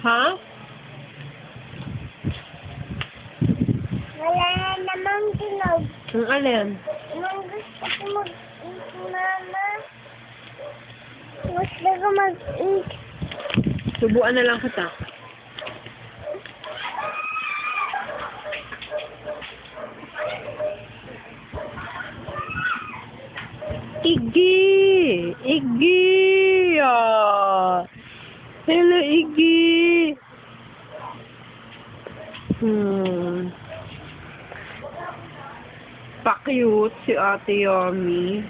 Ha? Wala namang tunog. Ang alin? Nung gusto ko mag-eat, mama. Gusto ko mag-eat. Subuan na lang kita. Iggy! Iggy! Ah! Hello, Iggy! Hmm. Pa-cute si Ate Yomi.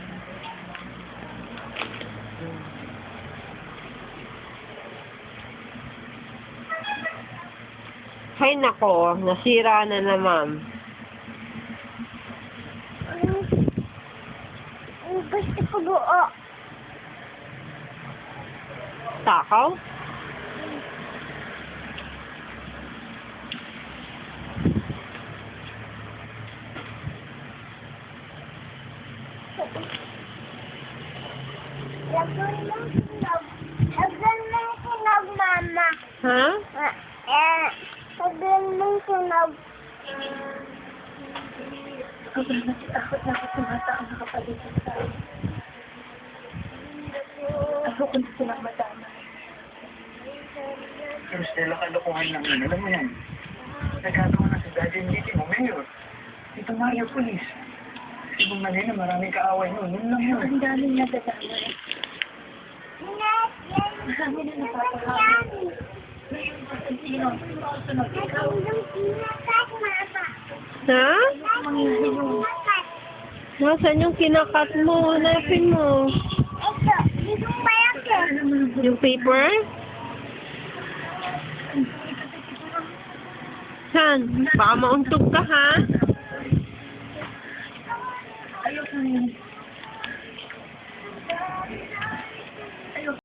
Hay nako, nasira na naman. Mm. Mm, Gusto ko buo. Takaw? Lagyan mo tunog, mama. Ha? Eh, lagyan mo tunog. Sobrang natatakot na ako sa mga taong nakapaligid sa akin. Ayoko na silang madama. Pero Stella, kalokohan lang. Alam mo yan. Nagkagawa na si Daddy yung meeting mo, Mayor. Ito Mario Police. Si Bong Manila, maraming kaaway nun. Yun lang yun. Ang daming nadadama napapakain. Ha? Nasaan yung kinakat mo? Hanapin mo. Ito, yung malaki. Yung paper? Saan? Baka mauntog ka, ha? Ayoko.